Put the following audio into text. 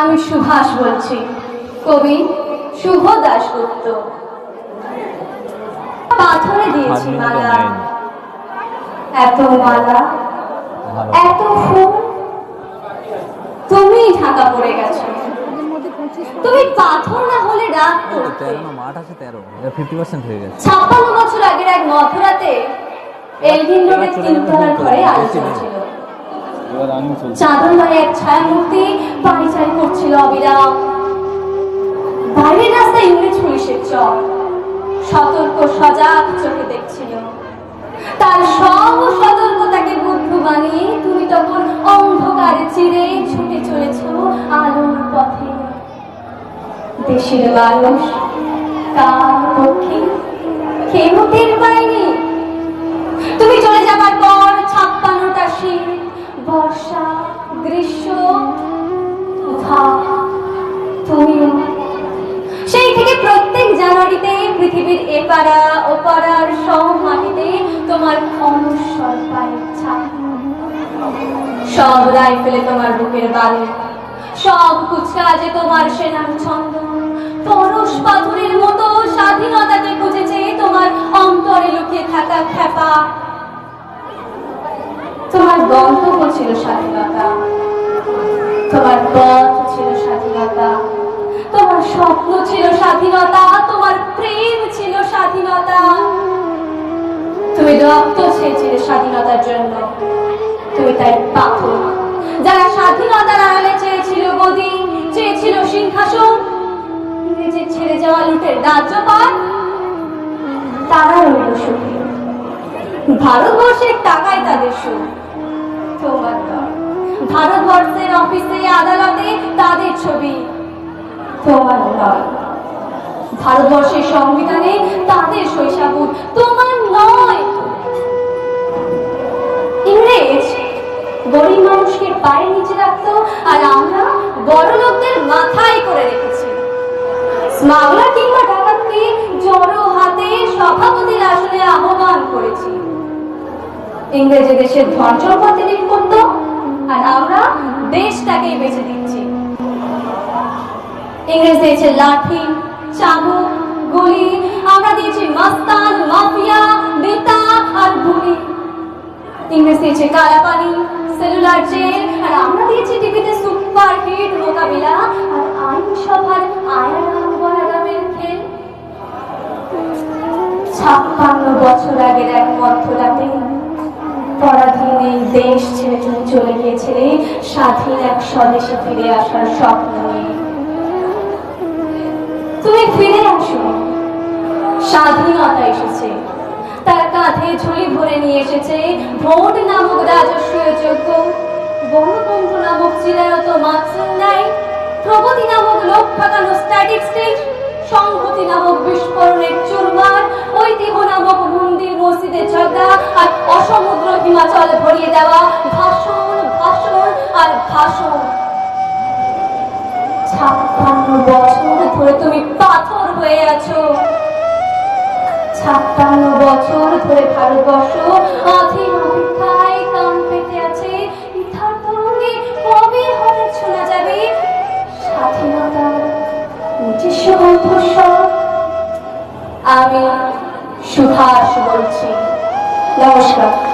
আমি সুভাষ বলছি। কবি শুভ দাশগুপ্ত। পাথরে দিয়েছি মালা। এত মালা এত ফুল। তুমি ঢাকা পড়ে গেছো। তুমি পাথর না হলে রাগ করতে। মাঠ আছে হয়ে গেছে। বছর আগের এক মধ্যরাতে এলভিন রোডের তিনতলার ঘরে আলোচনা ছিল। আমি এক ছায়ামূর্তি অবিরাম বাইরের রাস্তায় ইংরেজ পুলিশের চর। সতর্ক, সজাগ চোখে দেখছিল। তার সব সতর্কতাকে বুদ্ধ বানিয়ে তুমি তখন অন্ধকারে চিরে ছুটে চলেছ আলোর পথে। দেশের মানুষ কার পক্ষে পৃথিবীর এপারা ওপারার সব মাটিতে তোমার অনুস্বর পায়ের ছাপ সব রাইফেলে তোমার বুকের বালে, সব কুচকাজে তোমার সেনার ছন্দ। পরশ পাথরের মতো স্বাধীনতাকে খুঁজেছে তোমার অন্তরে লুকিয়ে থাকা খ্যাপা। তোমার গন্তব্য ছিল স্বাধীনতা। তোমার পথ ছিল স্বাধীনতা। তোমার স্বপ্ন ছিল স্বাধীনতা, তোমার প্রেম ছিল স্বাধীনতা। তুমি রক্ত ছেয়েছিলে স্বাধীনতার জন্য। তুমি তাই পাথর। যারা স্বাধীনতার আড়ালে চেয়েছিল গদি, চেয়েছিল সিংহাসন ইংরেজের ছেড়ে যাওয়া লুটের রাজ্যপাল তারা রইল সুখী। ভারতবর্ষের টাকায় তাদের সুখ। তোমার নয়। ভারতবর্ষের অফিসে, আদালতে তাদের ছবি। তোমার নয় ভারতবর্ষের সংবিধানে তাদের তোমার নয়। ইংরেজ গরিব পায়ের নিচে রাখতো আর আমরা মাথায় করে রেখেছি। স্মাগলার কিংবা ডাকাতকে জড়ো হাতে সভাপতির আসলে আহ্বান করেছি। ইংরেজি দেশের সম্পদ ডিলিট করতো আর আমরা দেশটাকেই বেঁচে দিচ্ছি। ইংরেজ দিয়েছে লাঠি, চাবুক, গুলি। আমরা দিয়েছি মাস্তান, মাফিয়া, নেতা আর গুলি। ইংরেজ দিয়েছে কালা পানি সেলুলার জেল, আর আমরা দিয়েছি টিভিতে সুপার হিট মোকাবিলা। আর আইনসভার আয়ারাম বলারামের খেল। ছাপ্পান্ন বছর আগের এক মধ্যরাতে পরাধীন এই দেশ ছেড়ে তুমি চলে গিয়েছিলে স্বাধীন এক স্বদেশে ফিরে আসার স্বপ্ন নিয়ে। তুমি ফিরে আসো। স্বাধীনতা এসেছে। তার কাঁধে ঝুলি ভরে নিয়ে এসেছে ভোট নামক রাজস্ব যোগ্য। গণতন্ত্র নামক চিরায়ত মাতসুন নাই প্রগতি নামক লোক ঠকানো স্টেজ সংহতি নামক বিস্ফোরণের চুরমার, ঐতিহ্য নামক মন্দির মসজিদের ঝগড়া আর অসমুদ্র হিমাচল ভরিয়ে দেওয়া ভাষণ ভাষণ আর ভাষণ। ছাপ্পান্ন বছর ধরে তুমি পাথর হয়ে আছো। ছাপ্পান্ন বছর ধরে ভারতবর্ষ অপেক্ষায় পেতে আছে। ইথার তরঙ্গে কবে হঠাৎ শোনা যাবে? স্বাধীনতার নিজস্ব আমি সুভাষ বলছি। নমস্কার।